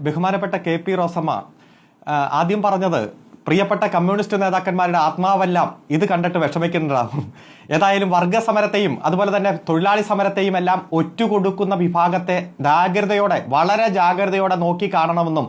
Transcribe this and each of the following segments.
ബഹുമാനപ്പെട്ട K P Rosamma ആദ്യം പറഞ്ഞത് പ്രിയപ്പെട്ട കമ്മ്യൂണിസ്റ്റ് നേതാക്കന്മാരുടെ ആത്മാവെല്ലാം ഇത് കണ്ടിട്ട് വിഷമിക്കുന്നുണ്ടാവും ഏതായാലും വർഗ സമരത്തെയും അതുപോലെ തന്നെ തൊഴിലാളി സമരത്തെയും എല്ലാം ഒറ്റുകൊടുക്കുന്ന വിഭാഗത്തെ ജാഗ്രതയോടെ വളരെ ജാഗ്രതയോടെ നോക്കി കാണണമെന്നും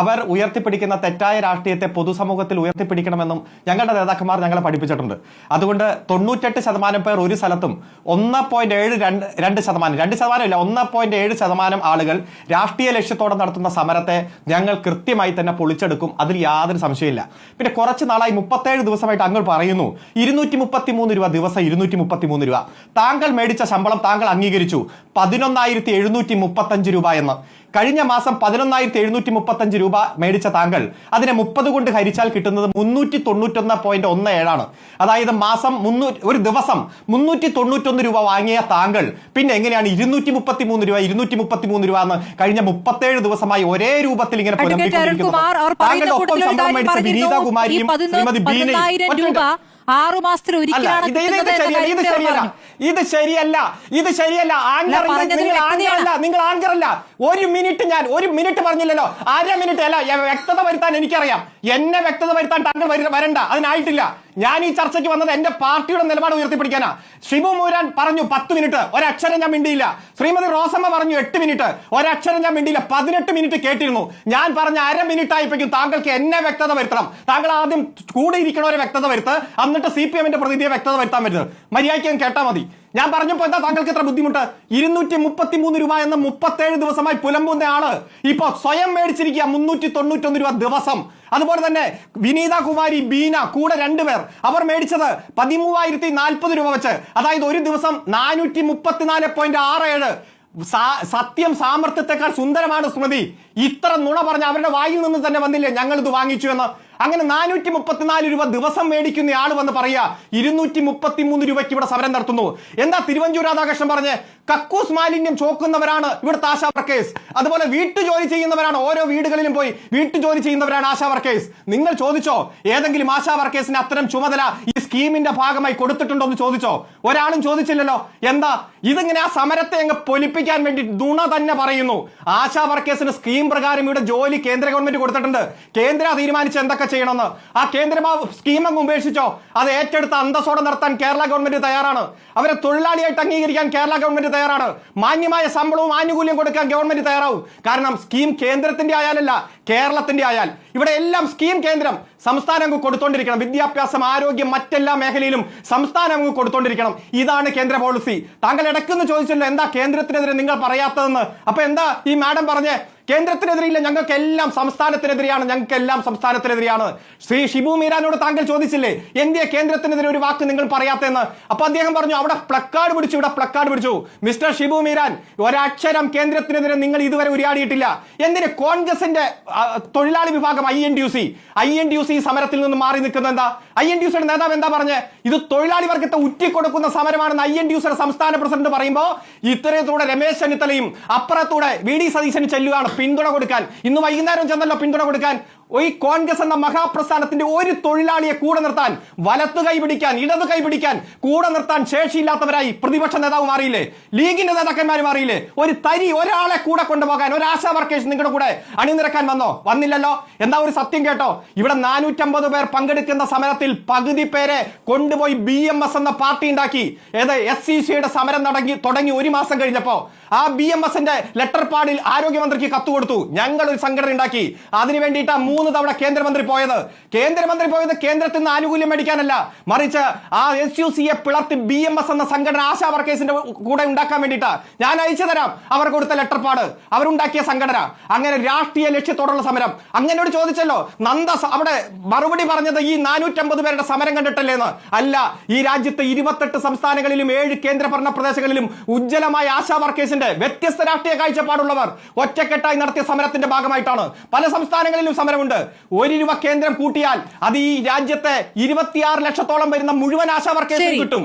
അവർ ഉയർത്തിപ്പിടിക്കുന്ന തെറ്റായ രാഷ്ട്രീയത്തെ പൊതുസമൂഹത്തിൽ ഉയർത്തിപ്പിടിക്കണമെന്നും ഞങ്ങളുടെ നേതാക്കന്മാർ ഞങ്ങളെ പഠിപ്പിച്ചിട്ടുണ്ട്. അതുകൊണ്ട് തൊണ്ണൂറ്റെട്ട് ശതമാനം പേർ ഒരു സ്ഥലത്തും ഒന്ന് പോയിന്റ് ഏഴ് രണ്ട് രണ്ട് ശതമാനം രണ്ട് ശതമാനം ഇല്ല ഒന്ന് പോയിന്റ് ഏഴ് ശതമാനം ആളുകൾ രാഷ്ട്രീയ ലക്ഷ്യത്തോടെ നടത്തുന്ന സമരത്തെ ഞങ്ങൾ കൃത്യമായി തന്നെ പൊളിച്ചെടുക്കും. അതിൽ യാതൊരു സംശയമില്ല പിന്നെ കുറച്ച് നാളായി മുപ്പത്തേഴ് ദിവസമായിട്ട് അങ്ങ് പറയുന്നു ഇരുന്നൂറ്റി മുപ്പത്തി മൂന്ന് രൂപ ദിവസം ഇരുന്നൂറ്റി മുപ്പത്തി മൂന്ന് രൂപ. താങ്കൾ മേടിച്ച ശമ്പളം താങ്കൾ അംഗീകരിച്ചു പതിനൊന്നായിരത്തി എഴുന്നൂറ്റി മുപ്പത്തഞ്ച് രൂപ എന്ന്. കഴിഞ്ഞ മാസം പതിനൊന്നായിരത്തി എഴുന്നൂറ്റി മുപ്പത്തഞ്ച് രൂപ മേടിച്ച താങ്കൾ അതിനെ മുപ്പത് കൊണ്ട് ഹരിച്ചാൽ കിട്ടുന്നത് മുന്നൂറ്റി തൊണ്ണൂറ്റൊന്ന് പോയിന്റ് ഒന്ന് ഏഴാണ്. അതായത് മാസം മുന്നൂറ്റി ഒരു ദിവസം മുന്നൂറ്റി തൊണ്ണൂറ്റൊന്ന് രൂപ വാങ്ങിയ താങ്കൾ പിന്നെ എങ്ങനെയാണ് ഇരുന്നൂറ്റി മുപ്പത്തി മൂന്ന് രൂപ ഇരുന്നൂറ്റി മുപ്പത്തി മൂന്ന് രൂപ എന്ന് കഴിഞ്ഞ മുപ്പത്തേഴ് ദിവസമായി ഒരേ രൂപത്തിൽ ഇങ്ങനെ താങ്കളുടെ ഒപ്പം ശമ്പളം മേടിച്ച വിനീത കുമാരിയും ശ്രീമതി ബീനയും ആറു മാസത്തിൽ ഒരിക്കലാണ് ഇത് ശരിയല്ല. ഇത് ശരിയല്ല. ആങ്കർ നിങ്ങൾ ആങ്കറല്ല നിങ്ങൾ ആങ്കർ ഒരു മിനിറ്റ് ഞാൻ ഒരു മിനിറ്റ് പറഞ്ഞില്ലല്ലോ. അര മിനിറ്റ് അല്ല. വ്യക്തത വരുത്താൻ എനിക്കറിയാം. എന്നെ വ്യക്തത വരുത്താൻ താങ്കൾ വരണ്ട. അതിനായിട്ടില്ല. ഞാൻ ഈ ചർച്ചയ്ക്ക് വന്നത് എന്റെ പാർട്ടിയുടെ നിലപാട് ഉയർത്തിപ്പിടിക്കാനാ. ഷിബു മൂരാൻ പറഞ്ഞു പത്ത് മിനിറ്റ് ഒരക്ഷരം ഞാൻ മിണ്ടിയില്ല. ശ്രീമതി റോസമ്മ പറഞ്ഞു എട്ട് മിനിറ്റ് ഒരക്ഷരം ഞാൻ മിണ്ടിയില്ല. പതിനെട്ട് മിനിറ്റ് കേട്ടിരുന്നു. ഞാൻ പറഞ്ഞ അര മിനിറ്റ് ആയപ്പോഴേക്കും താങ്കൾക്ക് എന്നെ വ്യക്തത വരുത്തണം. താങ്കൾ ആദ്യം കൂടെ ഇരിക്കണവരെ വ്യക്തത വരുത്ത് എന്നിട്ട് സി പി എമ്മിന്റെ പ്രതിനിധിയെ വ്യക്തത വരുത്താൻ പറ്റുന്നത്. മര്യാദയ്ക്ക് കേട്ടാൽ മതി. ഞാൻ പറഞ്ഞപ്പോ എന്താ താങ്കൾക്ക് ഇത്ര ബുദ്ധിമുട്ട്? ഇരുന്നൂറ്റി മുപ്പത്തി മൂന്ന് രൂപ എന്ന മുപ്പത്തേഴ് ദിവസമായി പുലമ്പുന്ന ആൾ. ഇപ്പൊ സ്വയം മേടിച്ചിരിക്കുക മുന്നൂറ്റി തൊണ്ണൂറ്റൊന്ന് രൂപ ദിവസം. അതുപോലെ തന്നെ വിനീത കുമാരി ബീന കൂടെ രണ്ടുപേർ അവർ മേടിച്ചത് പതിമൂവായിരത്തി നാൽപ്പത് രൂപ വെച്ച്. അതായത് ഒരു ദിവസം നാനൂറ്റി മുപ്പത്തിനാല് പോയിന്റ് ആറ് ഏഴ്. സത്യം സാമർത്ഥ്യത്തെക്കാൾ സുന്ദരമാണ് സ്മൃതി. ഇത്ര നുണ പറഞ്ഞ അവരുടെ വായിൽ നിന്ന് തന്നെ വന്നില്ലേ? ഞങ്ങൾ ഇത് വാങ്ങിച്ചു എന്ന്. അങ്ങനെ നാനൂറ്റി മുപ്പത്തിനാല് രൂപ ദിവസം മേടിക്കുന്ന ആൾ വന്ന് പറയുക ഇരുന്നൂറ്റി മുപ്പത്തി മൂന്ന് രൂപയ്ക്ക് ഇവിടെ സമരം നടത്തുന്നു. എന്താ തിരുവഞ്ചൂർ രാധാകൃഷ്ണൻ പറഞ്ഞ്? കക്കൂസ് മാലിന്യം ചോക്കുന്നവരാണ് ഇവിടുത്തെ ആശാ വർക്കേഴ്സ്. അതുപോലെ വീട്ടു ജോലി ചെയ്യുന്നവരാണ് ഓരോ വീടുകളിലും പോയി വീട്ടു ജോലി ചെയ്യുന്നവരാണ് ആശാ വർക്കേഴ്സ്. നിങ്ങൾ ചോദിച്ചോ? ഏതെങ്കിലും ആശാ വർക്കേഴ്സിന് അത്തരം ചുമതല ഈ സ്കീമിന്റെ ഭാഗമായി കൊടുത്തിട്ടുണ്ടോ എന്ന് ചോദിച്ചോ? ഒരാളും ചോദിച്ചില്ലല്ലോ. എന്താ? ഇതിങ്ങനെ ആ സമരത്തെ അങ്ങ് പൊലിപ്പിക്കാൻ വേണ്ടി ദുണ തന്നെ പറയുന്നു. ആശാ വർക്കേഴ്സിന് സ്കീം പ്രകാരം ഇവിടെ ജോലി കേന്ദ്ര ഗവൺമെന്റ് കൊടുത്തിട്ടുണ്ട്. കേന്ദ്ര തീരുമാനിച്ച് എന്തൊക്കെ ചെയ്യണമെന്ന്. ആ കേന്ദ്ര സ്കീം അങ്ങ് ഉപേക്ഷിച്ചോ? അത് ഏറ്റെടുത്ത് അന്തസ്സോടെ നടത്താൻ കേരള ഗവൺമെന്റ് തയ്യാറാണ്. അവരെ തൊഴിലാളിയായിട്ട് അംഗീകരിക്കാൻ കേരള ഗവൺമെന്റ് തയ്യാറാണ്. മാന്യമായ ശമ്പളവും ആനുകൂല്യം കൊടുക്കാൻ ഗവൺമെന്റ് തയ്യാറാവും. കാരണം സ്കീം കേന്ദ്രത്തിന്റെ ആയാലല്ല കേരളത്തിന്റെ ആയാൽ. ഇവിടെ എല്ലാം സ്കീം കേന്ദ്രം സംസ്ഥാനം കൊടുത്തോണ്ടിരിക്കണം. വിദ്യാഭ്യാസം ആരോഗ്യം മറ്റെല്ലാ മേഖലയിലും സംസ്ഥാനം കൊടുത്തോണ്ടിരിക്കണം. ഇതാണ് കേന്ദ്ര പോളിസി താങ്കൾ ഇടയ്ക്കൊന്ന് ചോദിച്ചല്ലോ എന്താ കേന്ദ്രത്തിനെതിരെ നിങ്ങൾ പറയാത്തതെന്ന്? അപ്പൊ എന്താ ഈ മാഡം പറഞ്ഞേ കേന്ദ്രത്തിനെതിരെ ഇല്ല ഞങ്ങൾക്ക് എല്ലാം സംസ്ഥാനത്തിനെതിരെയാണ് ഞങ്ങൾക്ക് എല്ലാം സംസ്ഥാനത്തിനെതിരെയാണ്. ശ്രീ ഷിബു മീരാനോട് താങ്കൾ ചോദിച്ചില്ലേ എന്തിയെ കേന്ദ്രത്തിനെതിരെ ഒരു വാക്ക് നിങ്ങൾ പറയാത്തെന്ന്? അപ്പൊ അദ്ദേഹം പറഞ്ഞു അവിടെ പ്ലക്കാർഡ് പിടിച്ചു ഇവിടെ പ്ലക്കാർഡ് പിടിച്ചു. മിസ്റ്റർ ഷിബു മീരാൻ ഒരക്ഷരം കേന്ദ്രത്തിനെതിരെ നിങ്ങൾ ഇതുവരെ ഉരിയാടിയിട്ടില്ല. എന്തിന് കോൺഗ്രസിന്റെ തൊഴിലാളി വിഭാഗം I N D U C? I N D U C സമരത്തിൽ നിന്ന് മാറി നിൽക്കുന്നത് എന്താ? ഐ എൻ ഡി യു സിയുടെ നേതാവ് എന്താ പറഞ്ഞത് ഇത് തൊഴിലാളി വർഗത്തെ ഉറ്റിക്കൊടുക്കുന്ന സമരമാണെന്ന് ഐ എൻ ഡി യു സിയുടെ സംസ്ഥാന പ്രസിഡന്റ് പറയുമ്പോൾ ഇത്തരത്തിലൂടെ രമേശ് ചെന്നിത്തലയും അപ്പുറത്തൂടെ വി ഡി സതീശൻ ചെല്ലുകയാണ് പിന്തുണ കൊടുക്കാൻ. ഇന്ന് വൈകുന്നേരം ചെന്നല്ലോ പിന്തുണ കൊടുക്കാൻ. ഈ കോൺഗ്രസ് എന്ന മഹാപ്രസ്ഥാനത്തിന്റെ ഒരു തൊഴിലാളിയെ കൂടെ നിർത്താൻ വലത്ത് കൈപിടിക്കാൻ ഇടത് കൈപിടിക്കാൻ കൂടെ നിർത്താൻ ശേഷിയില്ലാത്തവരായി പ്രതിപക്ഷ നേതാവ് മാറിയില്ലേ? ലീഗിന്റെ നേതാക്കന്മാർ മാറിയില്ലേ? ഒരു തരി ഒരാളെ കൂടെ കൊണ്ടുപോകാൻ ഒരു ആശാ വർക്കേഴ്സ് നിങ്ങളുടെ കൂടെ അണിനിരക്കാൻ വന്നോ? വന്നില്ലല്ലോ? എന്താ ഒരു സത്യം കേട്ടോ? ഇവിടെ നാനൂറ്റമ്പത് പേർ പങ്കെടുക്കുന്ന സമരത്തിൽ പകുതി പേരെ കൊണ്ടുപോയി ബി എം എസ് എന്ന പാർട്ടി ഉണ്ടാക്കി. ഏത് എസ് സി സിയുടെ സമരം തുടങ്ങി തുടങ്ങി ഒരു മാസം കഴിഞ്ഞപ്പോ ആ ബി എം എസിന്റെ ലെറ്റർ പാഡിൽ ആരോഗ്യമന്ത്രിക്ക് കത്ത് കൊടുത്തു. ഞങ്ങൾ ഒരു സംഘടന ഉണ്ടാക്കി. അതിനു വേണ്ടിയിട്ട് മൂന്ന് തവണ കേന്ദ്രമന്ത്രി പോയത്. കേന്ദ്രമന്ത്രി പോയത് കേന്ദ്രത്തിൽ നിന്ന് ആനുകൂല്യം മേടിക്കാനല്ല. മറിച്ച് ആ എസ് യു സിയെ പിളർത്തി ബി എം എസ് എന്ന സംഘടന ആശാ വർക്കേഴ്സിന്റെ കൂടെ ഉണ്ടാക്കാൻ വേണ്ടിയിട്ടാ ഞാൻ അയച്ചു തരാം അവർ കൊടുത്ത ലെറ്റർ പാട് അവരുണ്ടാക്കിയ സംഘടന. അങ്ങനെ രാഷ്ട്രീയ ലക്ഷ്യത്തോടുള്ള സമരം. അങ്ങനെ ഒരു ചോദിച്ചല്ലോ നന്ദ അവിടെ മറുപടി പറഞ്ഞത് ഈ നാനൂറ്റമ്പത് പേരുടെ സമരം കണ്ടിട്ടല്ലേന്ന്? അല്ല ഈ രാജ്യത്തെ ഇരുപത്തെട്ട് സംസ്ഥാനങ്ങളിലും ഏഴ് കേന്ദ്രഭരണ പ്രദേശങ്ങളിലും ഉജ്ജ്വലമായ ആശാ വർക്കേഴ്സിന്റെ വ്യത്യസ്ത രാഷ്ട്രീയ കാഴ്ചപ്പാടുള്ളവർ ഒറ്റക്കെട്ടായി നടത്തിയ സമരത്തിന്റെ ഭാഗമായിട്ടാണ്. പല സംസ്ഥാനങ്ങളിലും സമരമുണ്ട് ഒരു രൂപ കേന്ദ്രം കൂട്ടിയാൽ അത് ഈ രാജ്യത്തെ ഇരുപത്തിയാറ് ലക്ഷത്തോളം വരുന്ന മുഴുവൻ ആശാ വർക്കേഴ്സിനും കിട്ടും.